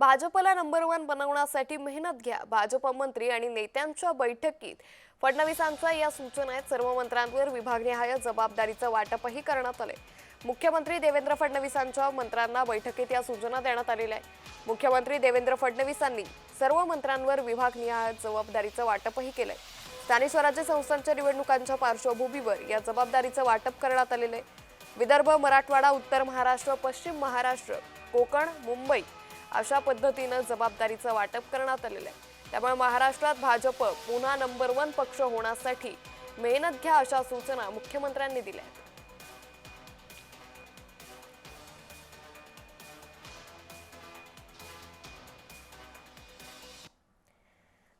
भाजपला number one बनवण्यासाठी मेहनत घ्या. भाजप मंत्री आणि नेत्यांच्या बैठकीत फडणवीसांच्या या सूचना आहेत सर्व मंत्र्यांवर विभागनिहाय जबाबदारीचं वाटपही करण्यात आले मुख्यमंत्री देवेंद्र फडणवीसांच्या मंत्र्यांना बैठकीत या सूचना देण्यात आलेल्या आहे मुख्यमंत्री देवेंद्र फडणवीसांनी सर्व मंत्र्यांवर विभागनिहाय जबाबदारीचं वाटपही केलंय. स्थानिक स्वराज्य संस्थांच्या निवडणुकांच्या पार्श्वभूमीवर या जबाबदारीचं वाटप करण्यात आलेलं आहे. विदर्भ मराठवाडा उत्तर महाराष्ट्र पश्चिम महाराष्ट्र कोकण मुंबई अशा पद्धतीनं जबाबदारीचं वाटप करण्यात आलेलं आहे. त्यामुळे महाराष्ट्रात भाजप पुन्हा नंबर वन पक्ष होण्यासाठी मेहनत घ्या अशा सूचना मुख्यमंत्र्यांनी दिल्या आहेत.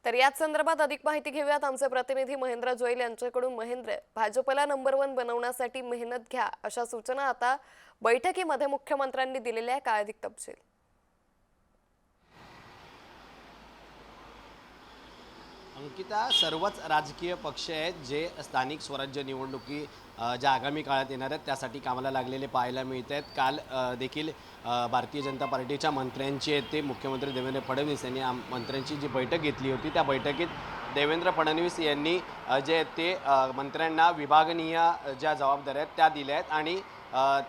तर याच संदर्भात अधिक माहिती घेऊयात. आमचे प्रतिनिधी महेंद्र जोईल यांच्याकडून. महेंद्र भाजपला नंबर वन बनवण्यासाठी मेहनत घ्या अशा सूचना आता बैठकीमध्ये मुख्यमंत्र्यांनी दिलेल्या आहे काय अधिक तपशील? अंकिता सर्वच राजकीय पक्ष आहेत जे स्थानिक स्वराज्य निवडणुकी ज्या आगामी काळात येणार आहेत त्यासाठी कामाला लागलेले पाहायला मिळत आहेत. काल देखील भारतीय जनता पार्टीच्या मंत्र्यांची आहेत ते मुख्यमंत्री देवेंद्र फडणवीस यांनी मंत्र्यांची जी बैठक घेतली होती त्या बैठकीत देवेंद्र फडणवीस यांनी जे आहेत ते मंत्र्यांना विभागनीय ज्या जबाबदाऱ्या आहेत त्या दिल्या आहेत आणि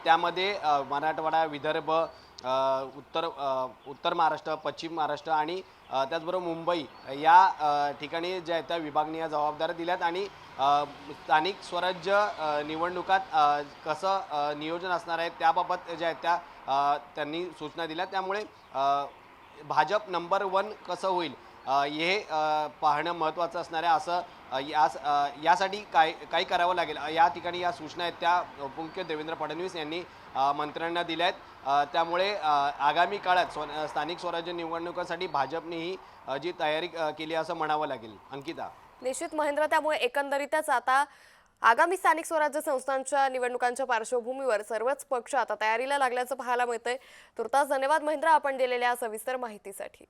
त्यामध्ये मराठवाडा विदर्भ उत्तर उत्तर महाराष्ट्र पश्चिम महाराष्ट्र आणि त्याचबरोबर मुंबई या ठिकाणी ज्या आहेत त्या विभागनीय जबाबदाऱ्या दिल्यात आणि स्थानिक स्वराज्य निवडणुकात कसं नियोजन असणार आहे त्याबाबत ज्या आहेत त्या त्यांनी सूचना दिल्या त्यामुळे भाजप नंबर वन कसं होईल? हे पाहणं महत्त्वाचं असणार आहे. असं यास यासाठी काय काय करावं लागेल? या ठिकाणी या सूचना आहेत. त्या मुख्य देवेंद्र फडणवीस यांनी मंत्र्यांना दिल्या आहेत. त्यामुळे आगामी काळात स्व स्थानिक स्वराज्य निवडणुकांसाठी भाजपनेही ही जी तयारी केली असं म्हणावं लागेल. अंकिता. निश्चित महेंद्र त्यामुळे एकंदरीतच आता आगामी स्थानिक स्वराज्य संस्थांच्या निवडणुकांच्या पार्श्वभूमीवर सर्वच पक्ष आता तयारीला लागल्याचं पाहायला मिळतंय. तुर्तास धन्यवाद महेंद्र आपण दिलेल्या सविस्तर माहितीसाठी.